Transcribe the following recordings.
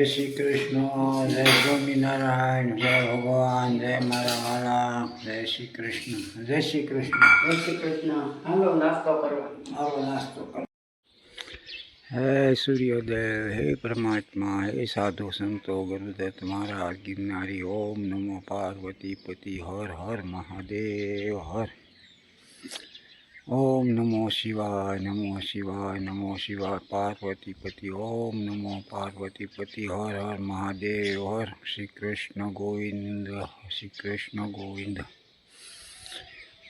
જય શ્રી કૃષ્ણ જય સ્વામિનારાયણ જય ભગવાન જય મારા વાલા જય શ્રી કૃષ્ણ જય શ્રી કૃષ્ણ. જય શ્રી કૃષ્ણ. હાલો નાસ્તો કરવા. આવો નાસ્તો કરો હે સૂર્યોદય હે પરમાત્મા હે સાધુ સંતો ગુરુદત્ત મહારાજ ગિરનારી ઓમ નમો પાર્વતી પતિ હર હર મહાદેવ હર. ઓમ નમો શિવાય નમો શિવાય નમો શિવાય. પાર્વતી પતિ, ઓમ નમો પાર્વતી પતિ. હર હર મહાદેવ, હર શ્રી કૃષ્ણ ગોવિંદ, શ્રી કૃષ્ણ ગોવિંદ.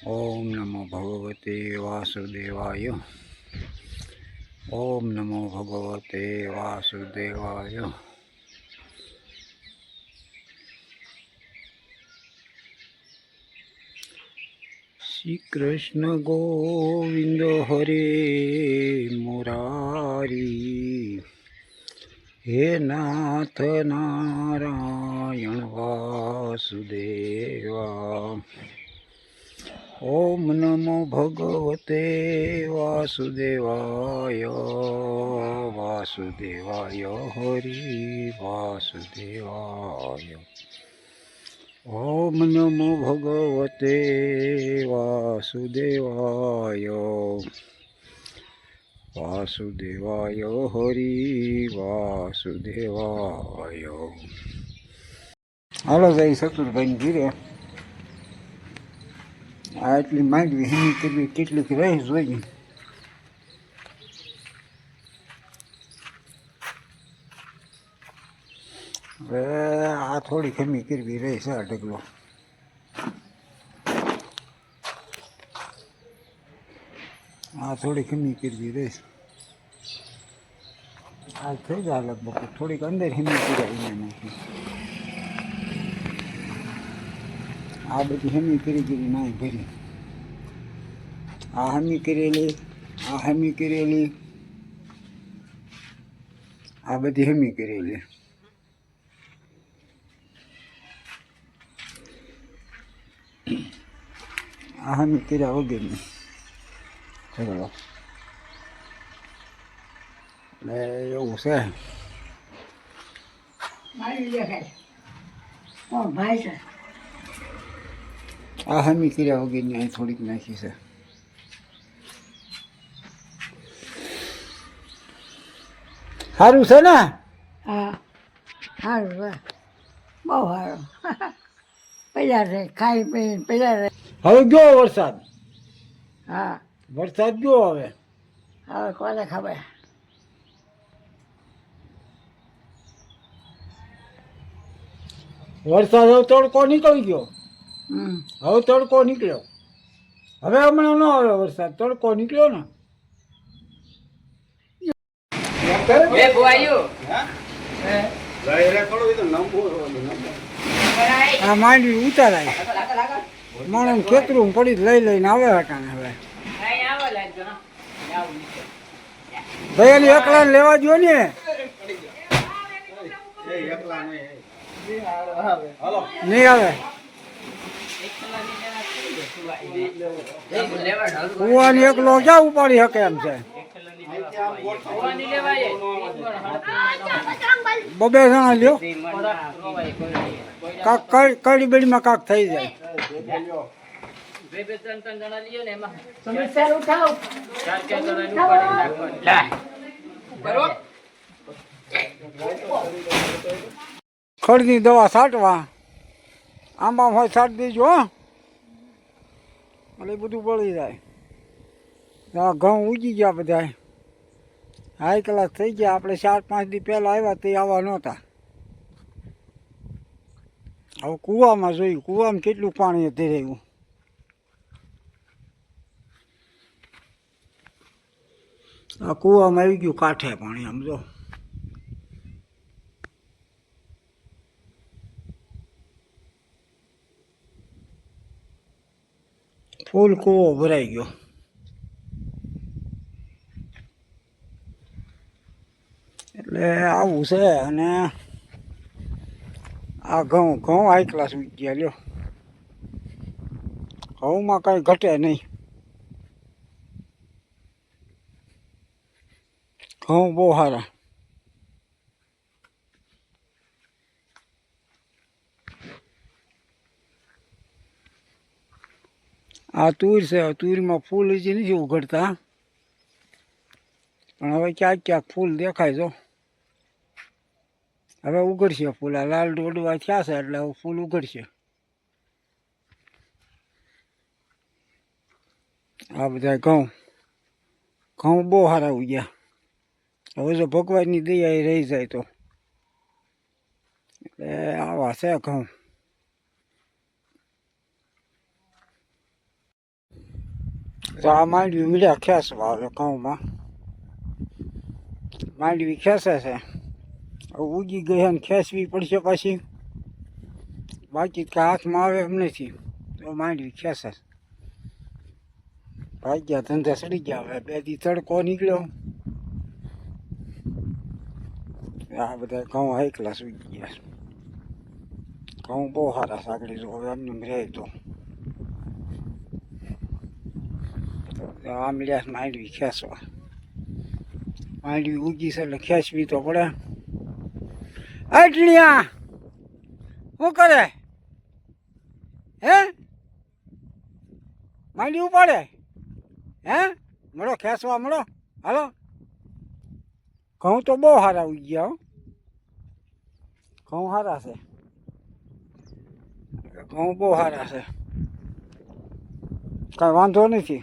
ઓમ નમો ભગવતે વાસુદેવાય. ઓમ નમો ભગવતે વાસુદેવાય. શ્રી કૃષ્ણ ગોવિંદ હરે મુરારી. હે નાથ નારાયણ વાસુદેવા. ઓમ નમો ભગવતે વાસુદેવાય. વાસુદેવાય હરિ વાસુદેવાય. ઓમ નમો ભગવતે વાસુદેવાય વાસુદેવાય હરિ વાસુદેવાય હાલો જઈ શકુરભાઈ ઘીરે. આ એટલી માંડવી એની કરવી કેટલીક રહી જોઈ હવે આ થોડી ખમી કરવી રહી છે આ આ થોડી ખમી કરવી રહીશ આ થઈ જાય લગભગ, થોડીક અંદર હિમી કરાવી નાખી. આ બધી હમી કરી કરી નાય ભરી. આ હમી કરેલી, આ હમી કરેલી. આ બધી હમી કરેલી. આ હમી કર્યા વગરની ચલો એટલે એવું છે મારી દેખાય કોણ ભાઈ છે આ હમી કર્યા વગરની અહીં થોડીક નાખી છે સારું છે ને હા સારું બહુ સારું પહેલાં રે ખાઈ પીને પહેલાં રે હવે ગયો વરસાદ? હા. વરસાદ ગયો હવે? હવે કોને ખબર? વરસાદ હવે તડકો નીકળી ગયો. હમ. હવે તડકો નીકળ્યો. હવે હમણાં ન આવે વરસાદ તડકો નીકળ્યો ને. આ માંડવી ઉતારાય. માણસ ખેતરું પડી લઈ લઈને આવે હટાને હવે. ભાઈ એની એકલા લેવા જો ને. નહીં આવે. કુવાની એકલો ક્યાં ઉપાડી શકે એમ છે? બબે જણા લ્યો. કાક કડી બેડીમાં કાક થઈ જાય. ખડની દવા છાંટવા. આંબા હોય છાંટ દેજો એટલે બધું બળી જાય. આ ઘઉં ઉગી ગયા બધા હાઈ કલાક થઈ ગયા. આપણે ચાર પાંચ દી પહેલાં આવ્યા તે આવા નહોતા. હવે કૂવામાં જોયું કૂવામાં કેટલું પાણી હતી રહ્યું આ કૂવામાં આવી ગયું કાંઠે પાણી, આમ જો. ફૂલ કૂવો ભરાઈ ગયો. એટલે આવું છે અને આ ઘઉં ઘઉં હાઈ ક્લાસ ગયા લ્યો. ઘઉંમાં કંઈ ઘટે નહીં. ઘઉં બહુ સારા આ તુર છે તુરીમાં ફૂલ હજી નથી ઉઘડતા. પણ હવે ક્યાંક ક્યાંક ફૂલ દેખાય જો. હવે ઉઘડશે, ફૂલ આ લાલ ડોડવા થયા છે એટલે હવે ફૂલ ઉઘડશે. આ બધા ઘઉં. ઘઉં બહુ સારા ઉગ્યા. હવે જો ભગવાનની દયા એ રહી જાય તો. એટલે આવા છે ઘઉં. તો આ માંડવી મળ્યા ખેસ આવે ઘઉંમાં. માંડવી ખેસે છે. ઉગી ગઈ અને ખેંચવી પડશે પછી. બાકી હાથમાં આવે એમ નથી. તો માંડવી ભાઈ ભાગ્યા ધંધા સડી ગયા. હવે બેથી તડકો નીકળ્યો. આ બધા ઘઉં હાઈ ક્લાસ ગયા. ઘઉં બહુ સારા સાંકળી જો હવે એમને એમ રહે તો. આમ લ્યાસ માંડવી ખેંચવા. માંડવી ઉગી છે એટલે ખેંચવી તો પડે. આટલિયા. શું કરે? હે? માંડવી ઉપાડે? હે? મળો, ખેંચવા મળો. હાલો. ઘઉં તો બહુ સારા ઉગી ગયા હો. ઘઉં સારા છે. ઘઉં બહુ સારા છે. કાંઈ વાંધો નથી.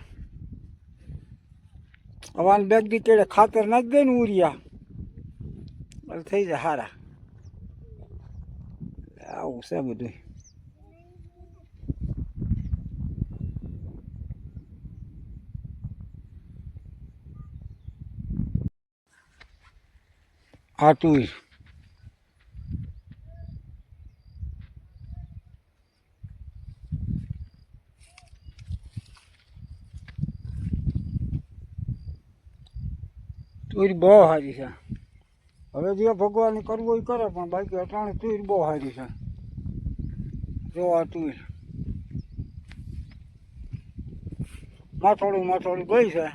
હવાન બેગ દી તેડે ખાતર નાખી દે ને ઉરિયા. એટલે થઈ જાય સારા આવું છે બધું આ તુર તુર બહુ સારી છે. હવે જે ભગવાન કરવું એ કરે પણ બાકી અટાણે તુર બહુ સારી છે. જો તું તુર માથોડું માથોડું ગઈ છે.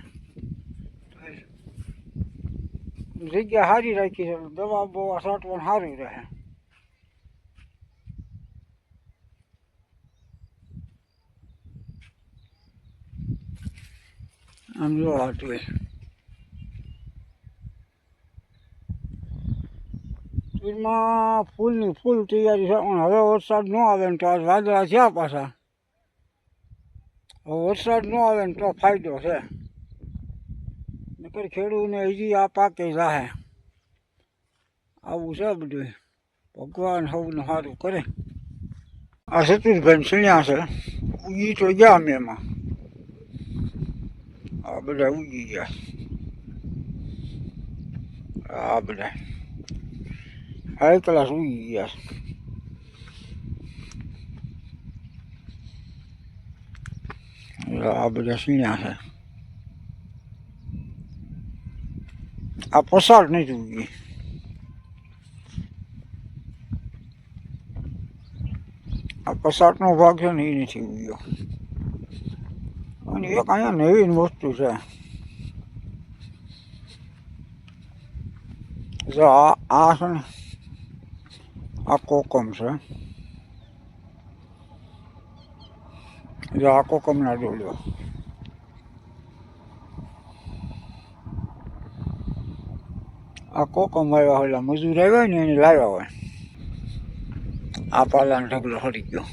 જગ્યા સારી રાખી છે, દવા બવા છાંટવાનું સારું રહે. આમ જો આ તુર ફૂલની ફૂલ તૈયારી છે, પણ હવે વરસાદ ન આવે ને તો આજ વાદળા થયા પાછા. હવે વરસાદ ન આવે ને તો ફાયદો છે. નકર ખેડૂતને હજી આ પાકે રાહે આવું છે બધું ભગવાન સૌને સારું કરે. આ સતીશભાઈ સુણ્યા છે. ઉગી તો ગયા અમે એમાં. આ બધા ઉગી ગયા. આ બધા. હાઈ ક્લાસ ઉગી ગયા A આ બધા સીણ્યા છે આ પસારનો ભાગ છે ને એ નથી ઉગ્યો અને એક અહીંયા નવીન વસ્તુ છે જો આ છે ને આ કોકમ છે જો આ કોકમના ડોલ્યો આ કોકમ આવ્યા હોય મજૂર આવ્યા ને એને લાવ્યા હોય આ પાલાનો ઢગલો હરી ગયો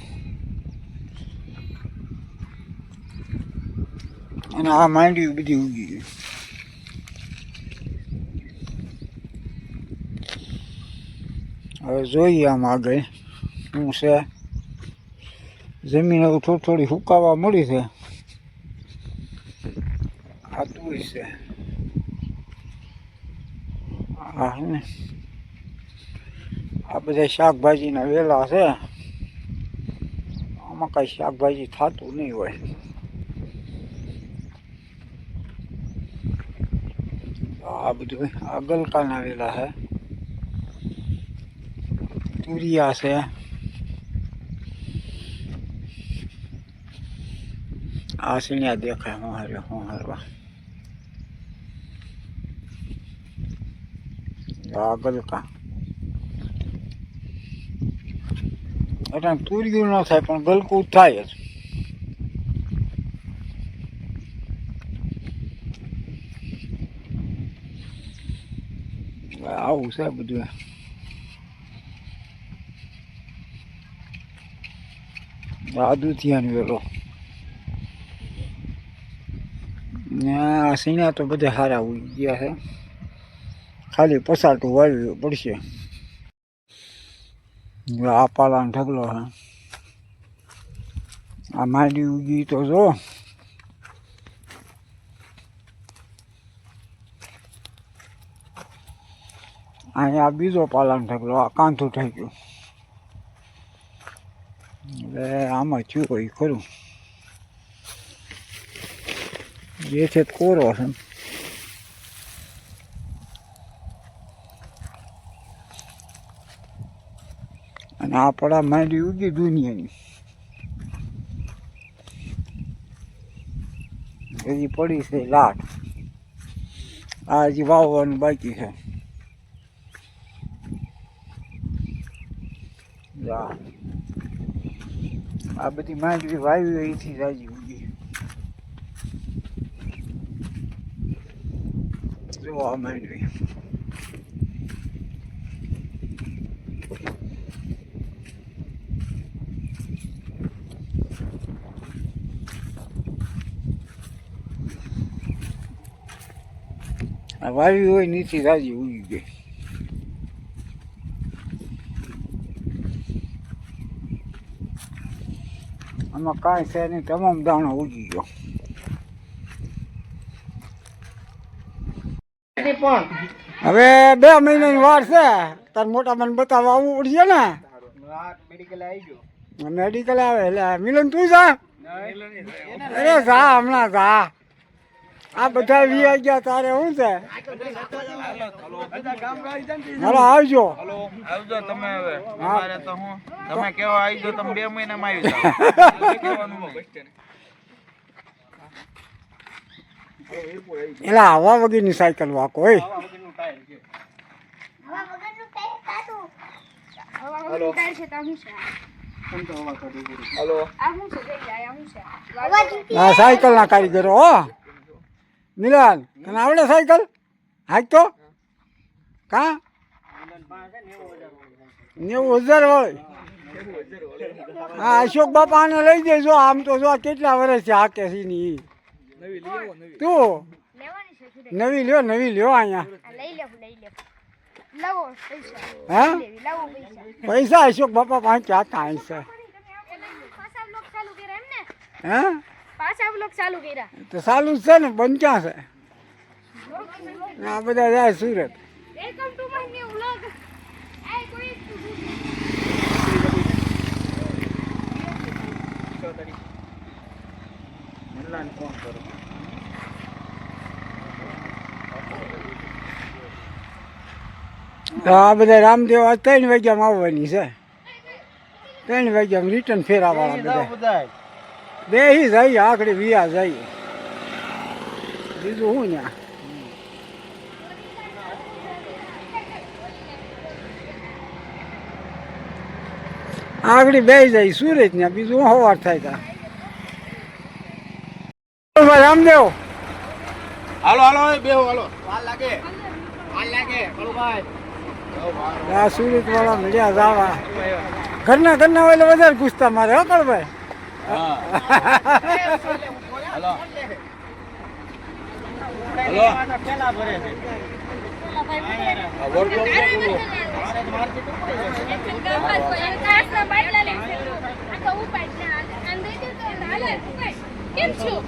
અને આ માંડવી બધી ઉગી ગઈ હવે જોઈએ આમ આગળ શું છે જમીન હવે થોડી થોડી સુકાવા મળી છે આ તુર છે આ છે ને આ બધા શાકભાજીના વેલા છે આમાં કાંઈ શાકભાજી થતું નહીં હોય આ બધું આ ગલકાના વેલા છે તુરિયા છે આસણિયા દેખાય, હું હારે, હું હારવા આગળ કા. એટલે તુર્યું ન થાય, પણ ગલકું થાય જ. આવું છે બધું. આદુ થયા વેલો. આ સીણા તો બધા સારા ઉગી ગયા છે. ખાલી પસાટું વાળવું પડશે. આ પાલાનો ઢગલો છે. આ માંડી ઉગી તો જો. અહીંયા બીજો પાલાનો ઢગલો, આ કાંઠું થઈ ગયું. આમાં થયું હોય ખરું. જે છે કોરો છે અને આ પડા માંડી ઉગી દુનિયાની. હજી પડી છે લાટ. આ હજી વાવવાનું બાકી છે. જા. આ બધી માંડવી વાવી અહીંથી રાજી ઉગી જો આ માંડવી. આ વાવી હોય નીચે રાજી ઉગી ગઈ. આમાં કાંઈ છે નહીં તમામ દાણો ઉગી ગયો. હવે બે મહિનાની વાર છે તાર મોટા મને બતાવવા આવવું પડશે ને? મેડિકલ આવે એટલે મિલન તું જા. અરે જા હમણાં જા. આ બધા વી ગયા તારે શું છે? હાલો આવજો. આવજો તમે હવે. અમારે તો હું તમે કેવા આવી જાઓ તમે બે મહિનામાં આવી જાઓ. એલા હવા વગરની સાયકલ વાકો હોય આ સાયકલ ના કારીગરો હો. મિલન તને આવડે સાયકલ? હાક તો કા? નેવું હજાર વાળી હા, અશોક બાપા આને લઈ જઈશું આમ તો જો કેટલા વર્ષ છે આ કેસી ની તું? નવી લ્યો નવી લ્યો અહીંયા. પૈસા અશોક બાપા પાંચ ચા કાંઈ છે હે? પાછા બ્લોક ચાલુ કર્યા. તો ચાલુ જ છે ને બંધ ક્યાં છે આ બધા જાય Surat. Welcome to my new vlog આઈ કોઈ આ બધા રામદેવ ત્રણ વાગ્યામાં આવવાની છે. ત્રણ વાગ્યામાં રિટર્ન ફેરાવાળા બધા. બેસી જઈએ આખડી વિયા જઈએ બીજું શું ત્યાં આગળ બે જાય સુરત ને બીજું હવાર થાય ત્યાં ભાઈ રામદેવ હાલો હાલો બે બેહો હાલો. વાર લાગે. વાર લાગે. કળુભાઈ આ સુરત વાળા મળ્યા જાવા. ઘરના ઘરના હોય એટલે વધારે ગુસ્સા મારે હો કળભાઈ? હાલો. કેમ છો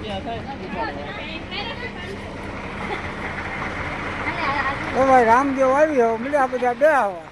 તો ભાઈ રામદેવ આવી મળ્યા બધા ગયા